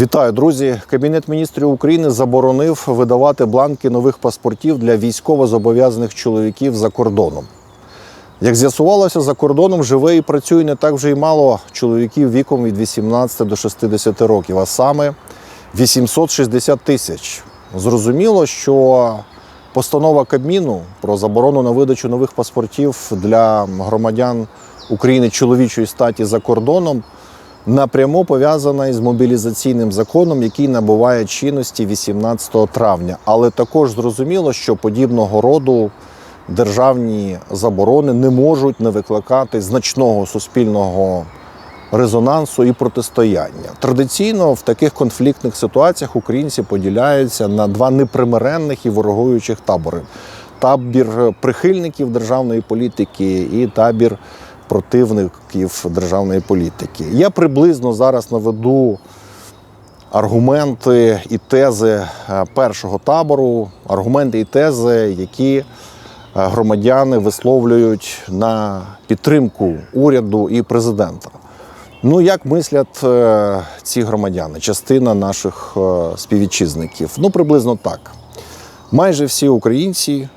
Вітаю, друзі! Кабінет міністрів України заборонив видавати бланки нових паспортів для військовозобов'язаних чоловіків за кордоном. Як з'ясувалося, за кордоном живе і працює не так вже й мало чоловіків віком від 18 до 60 років, а саме 860 тисяч. Зрозуміло, що постанова Кабміну про заборону на видачу нових паспортів для громадян України чоловічої статі за кордоном напряму пов'язана із мобілізаційним законом, який набуває чинності 18 травня. Але також зрозуміло, що подібного роду державні заборони не можуть не викликати значного суспільного резонансу і протистояння. Традиційно в таких конфліктних ситуаціях українці поділяються на два непримиренних і ворогуючих табори: табір прихильників державної політики і табір противників державної політики. Я приблизно зараз наведу аргументи і тези е, першого табору, аргументи і тези, які е, громадяни висловлюють на підтримку уряду і президента. Ну, як мислять е, ці громадяни, частина наших співвітчизників? Ну, приблизно так. Майже всі українці,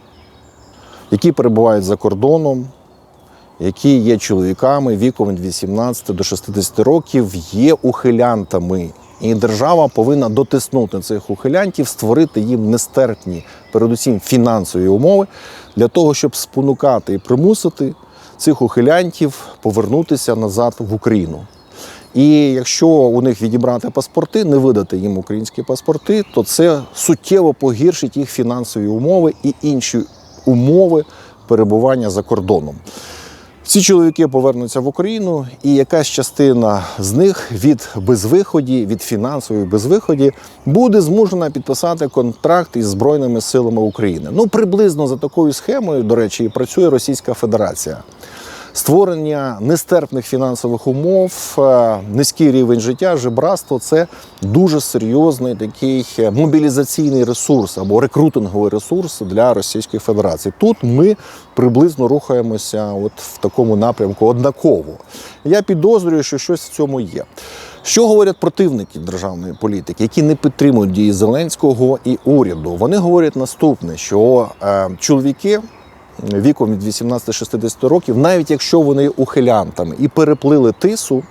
які перебувають за кордоном, які є чоловіками віком від 18 до 60 років, є ухилянтами. І держава повинна дотиснути цих ухилянтів, створити їм нестерпні, передусім фінансові умови для того, щоб спонукати і примусити цих ухилянтів повернутися назад в Україну. І якщо у них відібрати паспорти, не видати їм українські паспорти, то це суттєво погіршить їх фінансові умови і інші умови перебування за кордоном. Ці чоловіки повернуться в Україну, і якась частина з них від безвиході, від фінансової безвиході, буде змушена підписати контракт із Збройними силами України. Ну, приблизно за такою схемою, до речі, і працює Російська Федерація. Створення нестерпних фінансових умов, е, низький рівень життя, жебратство це дуже серйозний такий е, мобілізаційний ресурс або рекрутинговий ресурс для Російської Федерації. Тут ми приблизно рухаємося от в такому напрямку однаково. Я підозрюю, що щось в цьому є. Що говорять противники державної політики, які не підтримують дії Зеленського і уряду? Вони говорять наступне: що е, чоловіки віком від 18-60 років, навіть якщо вони ухилянтами і переплили тису,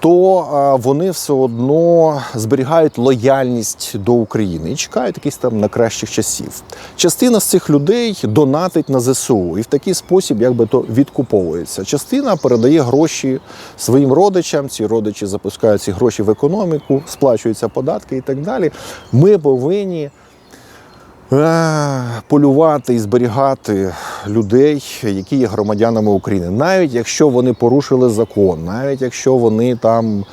то вони все одно зберігають лояльність до України і чекають якісь там на кращих часів. Частина з цих людей донатить на ЗСУ і в такий спосіб якби то відкуповується. Частина передає гроші своїм родичам. Ці родичі запускають ці гроші в економіку, сплачуються податки і так далі. Ми повинні. Е, полювати і зберігати людей, які є громадянами України, навіть якщо вони порушили закон, навіть якщо вони там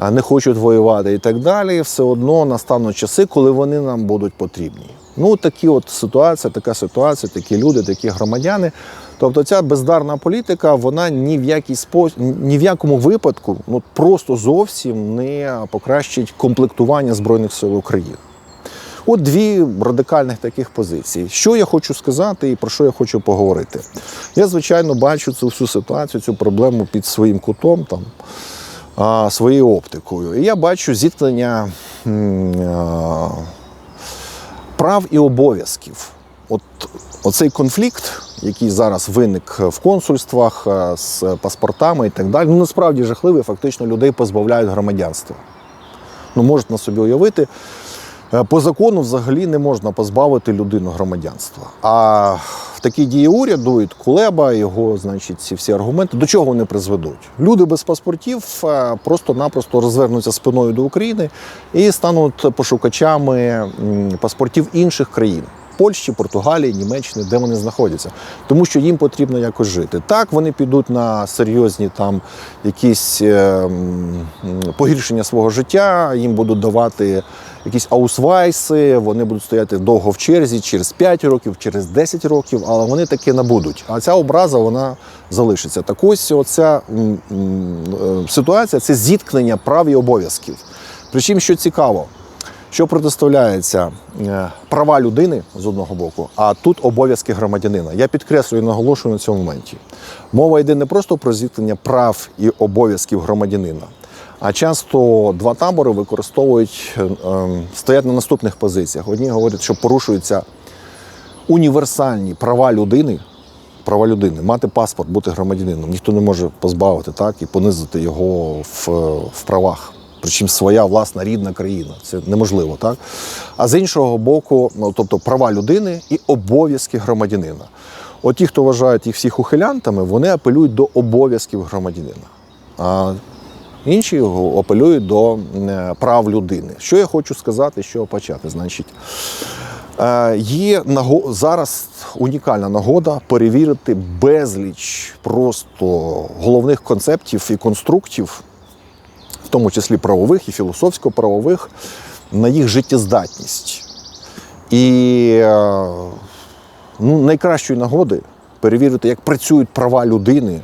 е, не хочуть воювати і так далі, все одно настануть часи, коли вони нам будуть потрібні. Ну такі от ситуація, така ситуація, такі люди, такі громадяни. Тобто ця бездарна політика, вона ні в який спосіб, ні в якому випадку, ну просто зовсім не покращить комплектування збройних сил України. От дві радикальних таких позиції. Що я хочу сказати і про що я хочу поговорити? Я, звичайно, бачу цю всю ситуацію, цю проблему під своїм кутом, там, а, своєю оптикою. І я бачу зіткнення а, прав і обов'язків. От оцей конфлікт, який зараз виник в консульствах з паспортами і так далі, ну насправді жахливий, фактично людей позбавляють громадянства. Ну, можете на собі уявити. Е, По закону взагалі не можна позбавити людину громадянства. А в такі дії уряду і Кулеба, його, значить, ці всі аргументи до чого вони призведуть? Люди без паспортів е, просто-напросто розвернуться спиною до України і стануть пошукачами паспортів інших країн. Польщі, Португалії, Німеччини, де вони знаходяться, тому що їм потрібно якось жити. Так вони підуть на серйозні там якісь е, погіршення свого життя, їм будуть давати якісь аусвайси, вони будуть стояти довго в черзі, через 5 років, через 10 років, але вони таки набудуть. А ця образа вона залишиться. Так ось оця е, ситуація це зіткнення прав і обов'язків. Причому, що цікаво, що протиставляється е, права людини з одного боку, а тут обов'язки громадянина. Я підкреслюю і наголошую на цьому моменті. Мова йде не просто про зіткнення прав і обов'язків громадянина, А часто два табори використовують, е, ем, стоять на наступних позиціях. Одні говорять, що порушуються універсальні права людини. Права людини, мати паспорт, бути громадянином, ніхто не може позбавити так і понизити його в, в правах. Причому своя власна рідна країна. Це неможливо, так? А з іншого боку, ну, тобто права людини і обов'язки громадянина. От ті, хто вважають їх всіх ухилянтами, вони апелюють до обов'язків громадянина. А інші його апелюють до е, прав людини. Що я хочу сказати, що почати? Значить, Е, Є зараз унікальна нагода перевірити безліч просто головних концептів і конструктів, в тому числі правових і філософсько-правових, на їх життєздатність. І е, ну, найкращої нагоди перевірити, як працюють права людини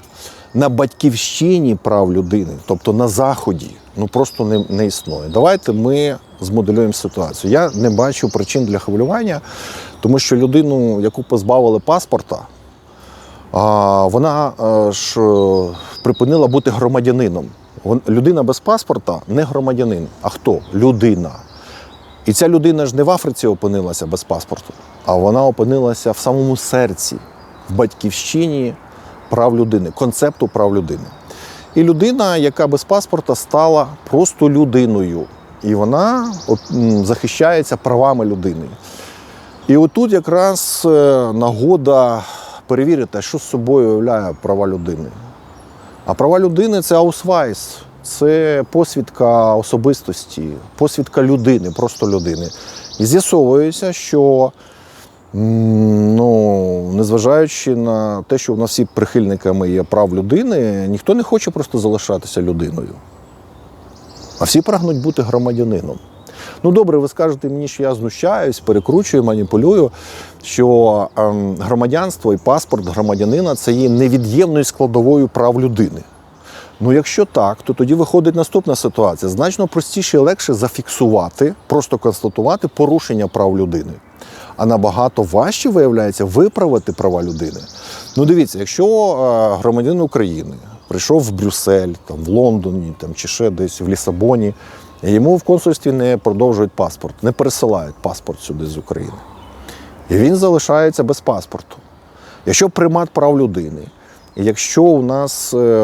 на батьківщині прав людини, тобто на заході, ну просто не, не існує. Давайте ми змоделюємо ситуацію. Я не бачу причин для хвилювання, тому що людину, яку позбавили паспорта, вона е, ж е, припинила бути громадянином. Людина без паспорта не громадянин. А хто? Людина. І ця людина ж не в Африці опинилася без паспорту, а вона опинилася в самому серці, в батьківщині прав людини, концепту прав людини. І людина, яка без паспорта стала просто людиною, і вона захищається правами людини. І отут якраз е, нагода перевірити, що з собою являє права людини. А права людини це аусвайс, це посвідка особистості, посвідка людини, просто людини. І з'ясовується, що ну, незважаючи на те, що в нас всі прихильниками є прав людини, ніхто не хоче просто залишатися людиною. А всі прагнуть бути громадянином. Ну добре, ви скажете мені, що я знущаюсь, перекручую, маніпулюю, що ем, громадянство і паспорт громадянина це є невід'ємною складовою прав людини. Ну, якщо так, то тоді виходить наступна ситуація. Значно простіше і легше зафіксувати, просто констатувати порушення прав людини. А набагато важче виявляється виправити права людини. Ну, дивіться, якщо е, громадянин України прийшов в Брюссель, там, в Лондоні там, чи ще десь в Лісабоні, йому в консульстві не продовжують паспорт, не пересилають паспорт сюди з України. І він залишається без паспорту. Якщо примат прав людини, якщо у нас, е,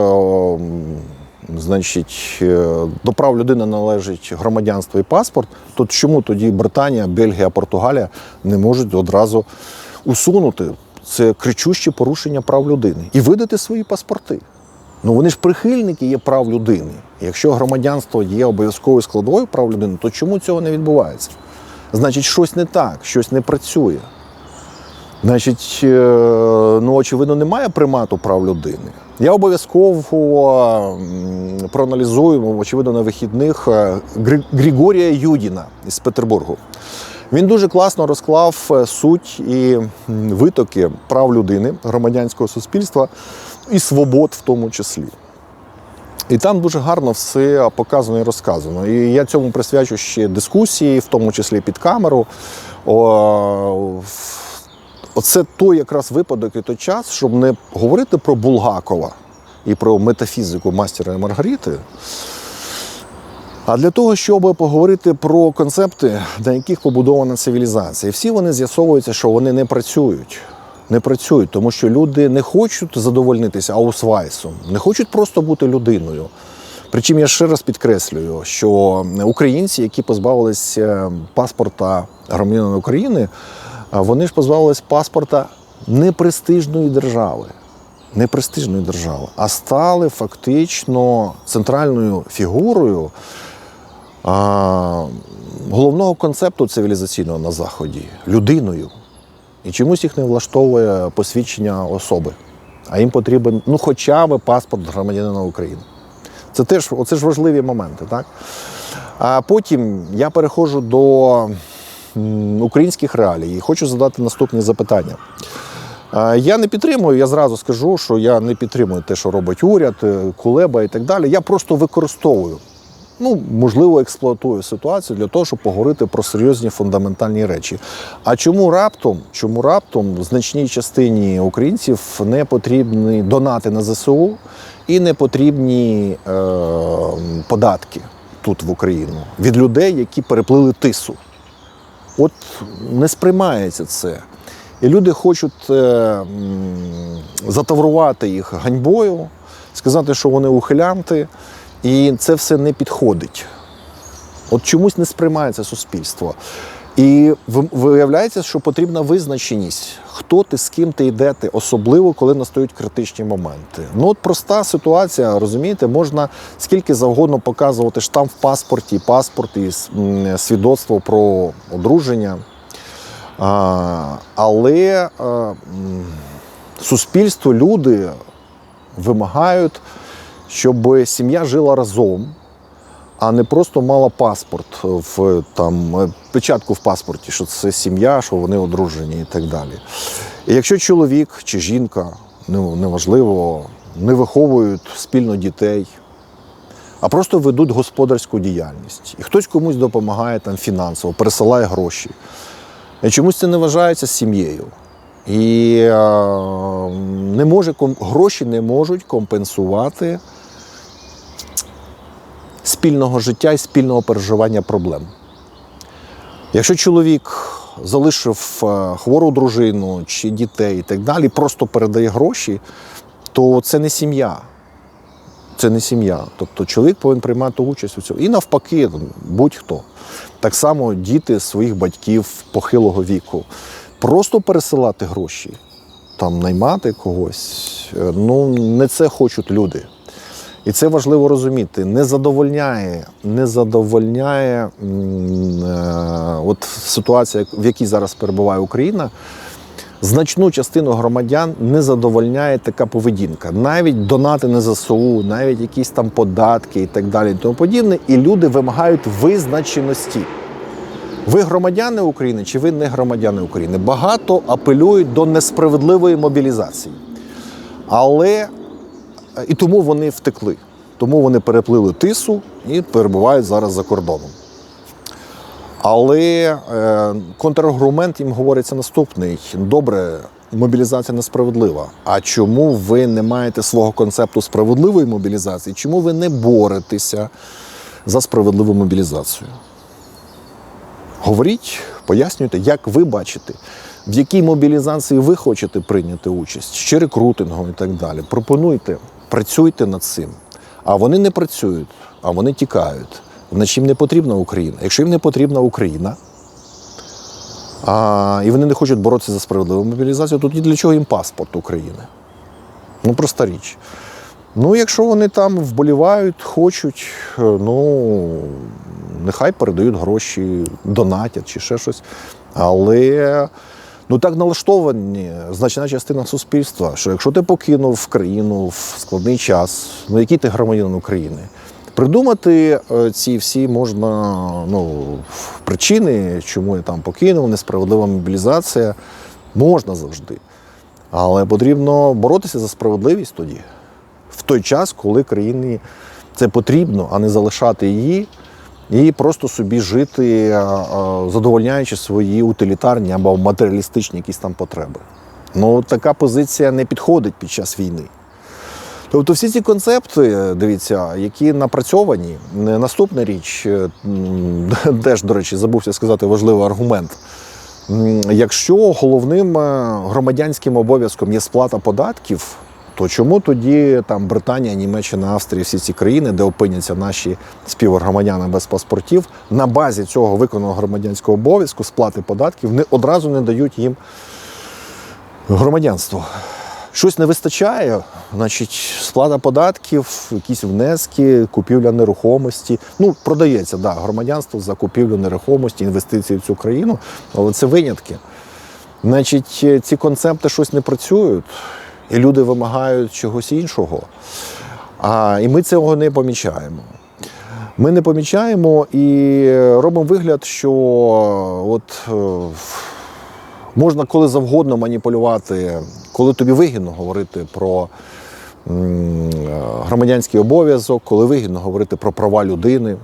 значить, е, до прав людини належить громадянство і паспорт, то чому тоді Британія, Бельгія, Португалія не можуть одразу усунути це кричуще порушення прав людини і видати свої паспорти? Ну вони ж прихильники є прав людини. Якщо громадянство є обов'язковою складовою прав людини, то чому цього не відбувається? Значить, щось не так, щось не працює. Значить, е, ну, очевидно, немає примату прав людини. Я обов'язково проаналізую, очевидно, на вихідних е, Григорія Юдіна із Петербургу. Він дуже класно розклав е, суть і витоки прав людини, громадянського суспільства і свобод в тому числі. І там дуже гарно все показано і розказано. І я цьому присвячу ще дискусії, в тому числі під камеру. О, Оце той якраз випадок і той час, щоб не говорити про Булгакова і про метафізику мастера і Маргарити, а для того, щоб поговорити про концепти, на яких побудована цивілізація. І всі вони з'ясовуються, що вони не працюють. Не працюють, тому що люди не хочуть задовольнитися аусвайсом, не хочуть просто бути людиною. Причому я ще раз підкреслюю, що українці, які позбавилися паспорта громадянина України, вони ж позбавились паспорта непрестижної держави. Непрестижної держави, а стали фактично центральною фігурою а, головного концепту цивілізаційного на Заході людиною. І чомусь їх не влаштовує посвідчення особи. А їм потрібен ну, хоча б паспорт громадянина України. Це теж оце ж важливі моменти, так? А потім я переходжу до українських реалій і хочу задати наступні запитання. Е, Я не підтримую, я зразу скажу, що я не підтримую те, що робить уряд, е, Кулеба і так далі. Я просто використовую ну, можливо, експлуатує ситуацію для того, щоб поговорити про серйозні фундаментальні речі. А чому раптом, чому раптом значній частині українців не потрібні донати на ЗСУ і не потрібні е, податки тут в Україну від людей, які переплили тису? От не сприймається це. І люди хочуть е, затаврувати їх ганьбою, сказати, що вони ухилянти, і це все не підходить. От чомусь не сприймається суспільство. І ви- виявляється, що потрібна визначеність, хто ти, з ким ти йдете, особливо коли настають критичні моменти. Ну от проста ситуація, розумієте, можна скільки завгодно показувати штамп в паспорті, паспорт і свідоцтво про одруження. Але суспільство, люди вимагають, щоб сім'я жила разом, а не просто мала паспорт в там е, печатку в паспорті, що це сім'я, що вони одружені і так далі. І якщо чоловік чи жінка, неважливо, не виховують спільно дітей, а просто ведуть господарську діяльність. І хтось комусь допомагає там фінансово, пересилає гроші. І чомусь це не вважається сім'єю. І е, не може, гроші не можуть компенсувати спільного життя і спільного переживання проблем. Якщо чоловік залишив е, хвору дружину чи дітей і так далі, просто передає гроші, то це не сім'я. Це не сім'я. Тобто чоловік повинен приймати участь у цьому. І навпаки, будь-хто. Так само діти своїх батьків похилого віку. Просто пересилати гроші, там наймати когось. е, Ну, не це хочуть люди. І це важливо розуміти. Не задовольняє, не задовольняє е, от ситуація, в якій зараз перебуває Україна. Значну частину громадян не задовольняє така поведінка. Навіть донати на ЗСУ, навіть якісь там податки і так далі, і тому подібне. І люди вимагають визначеності. Ви громадяни України чи ви не громадяни України? Багато апелюють до несправедливої мобілізації. Але і тому вони втекли. Тому вони переплили тису і перебувають зараз за кордоном. Але е, контраргумент їм говориться наступний: добре, мобілізація несправедлива. А чому ви не маєте свого концепту справедливої мобілізації? Чому ви не боретеся за справедливу мобілізацію? Говоріть, пояснюйте, як ви бачите, в якій мобілізації ви хочете прийняти участь, чи рекрутингом і так далі. Пропонуйте, працюйте над цим. А вони не працюють, а вони тікають. Значить, їм не потрібна Україна. Якщо їм не потрібна Україна, а, і вони не хочуть боротися за справедливу мобілізацію, то для чого їм паспорт України? Ну, проста річ. Ну, якщо вони там вболівають, хочуть, е, ну нехай передають гроші, донатять чи ще щось. Але ну так налаштовані значна частина суспільства, що якщо ти покинув країну в складний час, ну який ти громадянин України? Придумати е, ці всі можна ну, причини, чому я там покинув, несправедлива мобілізація, можна завжди. Але потрібно боротися за справедливість тоді, в той час, коли країні це потрібно, а не залишати її і просто собі жити, а, а, задовольняючи свої утилітарні або матеріалістичні якісь там потреби. Ну, така позиція не підходить під час війни. Тобто всі ці концепти, дивіться, які напрацьовані, наступна річ, е, теж, до речі, забувся сказати важливий аргумент. Якщо головним е, громадянським обов'язком є сплата податків, то чому тоді там Британія, Німеччина, Австрія, всі ці країни, де опиняться наші співгромадяни без паспортів, на базі цього виконаного громадянського обов'язку сплати податків не одразу не дають їм громадянство? Щось не вистачає, значить, сплата податків, якісь внески, купівля нерухомості. Ну, продається, да, громадянство за купівлю нерухомості, інвестиції в цю країну, але це винятки. Значить, ці концепти щось не працюють, і люди вимагають чогось іншого. А, і ми цього не помічаємо. Ми не помічаємо і робимо вигляд, що от е, можна коли завгодно маніпулювати, коли тобі вигідно говорити про е, громадянський обов'язок, коли вигідно говорити про права людини,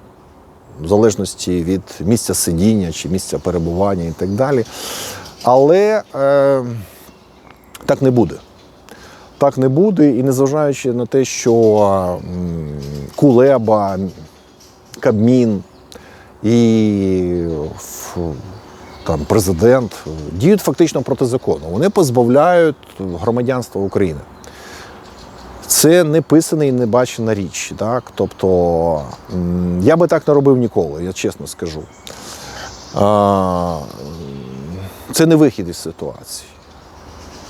в залежності від місця сидіння чи місця перебування і так далі. Але е, так не буде. Так не буде, і незважаючи на те, що Кулеба, Кабмін і там, президент діють фактично проти закону. Вони позбавляють громадянства України. Це не писана і не бачена річ. Так? Тобто я би так не робив ніколи, я чесно скажу. Це не вихід із ситуації.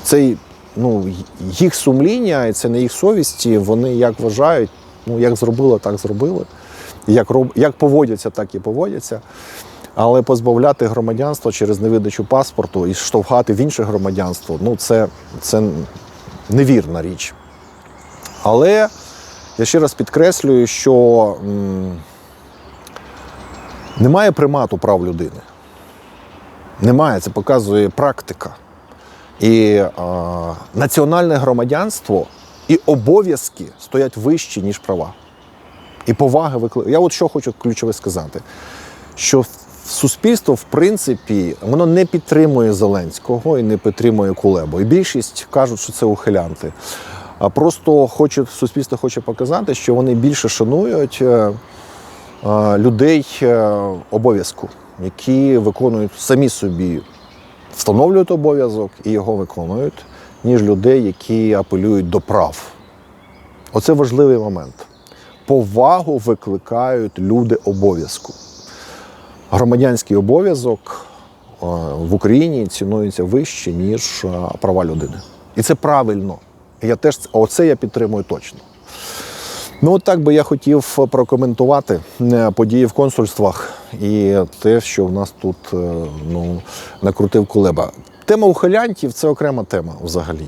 Це й, ну, їх сумління, і це не їх совісті. Вони як вважають, ну як зробили, так зробили. Як, роб, як поводяться, так і поводяться. Але позбавляти громадянства через невидачу паспорту і штовхати в інше громадянство ну це, це невірна річ. Але я ще раз підкреслюю, що м, немає примату прав людини. Немає, це показує практика. І е, національне громадянство і обов'язки стоять вищі, ніж права. І поваги викликає. Я от що хочу ключове сказати: що суспільство, в принципі, воно не підтримує Зеленського і не підтримує Кулебу. І більшість кажуть, що це ухилянти. А просто хоче, суспільство хоче показати, що вони більше шанують е, людей е, обов'язку, які виконують самі собі, встановлюють обов'язок і його виконують, ніж людей, які апелюють до прав. Оце важливий момент. Повагу викликають люди обов'язку. Громадянський обов'язок е, в Україні цінується вище, ніж е, права людини. І це правильно. Я теж оце я підтримую точно. Ну, от так би я хотів прокоментувати е, події в консульствах і те, що в нас тут е, ну, накрутив Кулеба. Тема ухилянтів це окрема тема взагалі.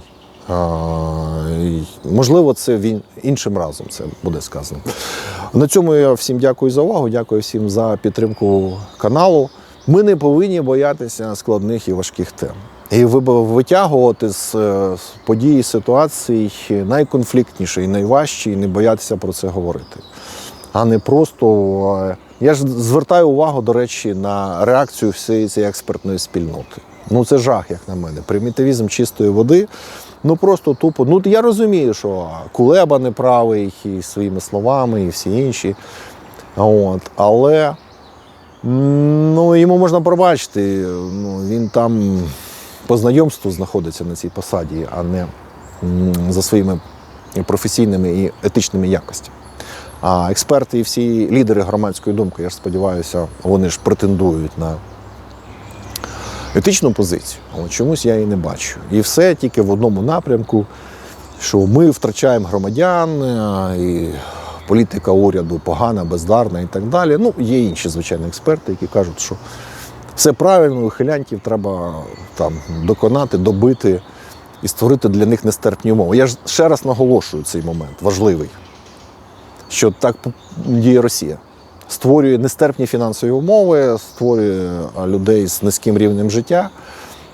Можливо, це він іншим разом це буде сказано. На цьому я всім дякую за увагу. Дякую всім за підтримку каналу. Ми не повинні боятися складних і важких тем. І ви- витягувати з е, з подій, ситуацій найконфліктніші і найважчі, і не боятися про це говорити. А не просто. е, Я ж звертаю увагу, до речі, на реакцію всієї цієї експертної спільноти. Ну це жах, як на мене. Примітивізм чистої води. Ну просто тупо. Ну я розумію, що Кулеба не правий і своїми словами, і всі інші. От, але ну, йому можна пробачити. Ну, він там по знайомству знаходиться на цій посаді, а не за своїми професійними і етичними якостями. А експерти і всі лідери громадської думки, я ж сподіваюся, вони ж претендують на етичну позицію, але чомусь я її не бачу. І все тільки в одному напрямку, що ми втрачаємо громадян, е, і політика уряду погана, бездарна і так далі. Ну, є інші, звичайно, експерти, які кажуть, що все правильно, ухилянтів треба там доконати, добити і створити для них нестерпні умови. Я ж ще раз наголошую цей момент, важливий, що так діє Росія. Створює нестерпні фінансові умови, створює людей з низьким рівнем життя,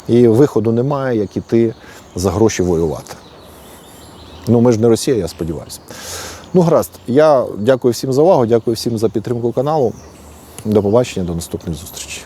і виходу немає, як іти за гроші воювати. Ну, ми ж не Росія, я сподіваюся. Ну, гаразд, я дякую всім за увагу, дякую всім за підтримку каналу. До побачення, до наступних зустрічей.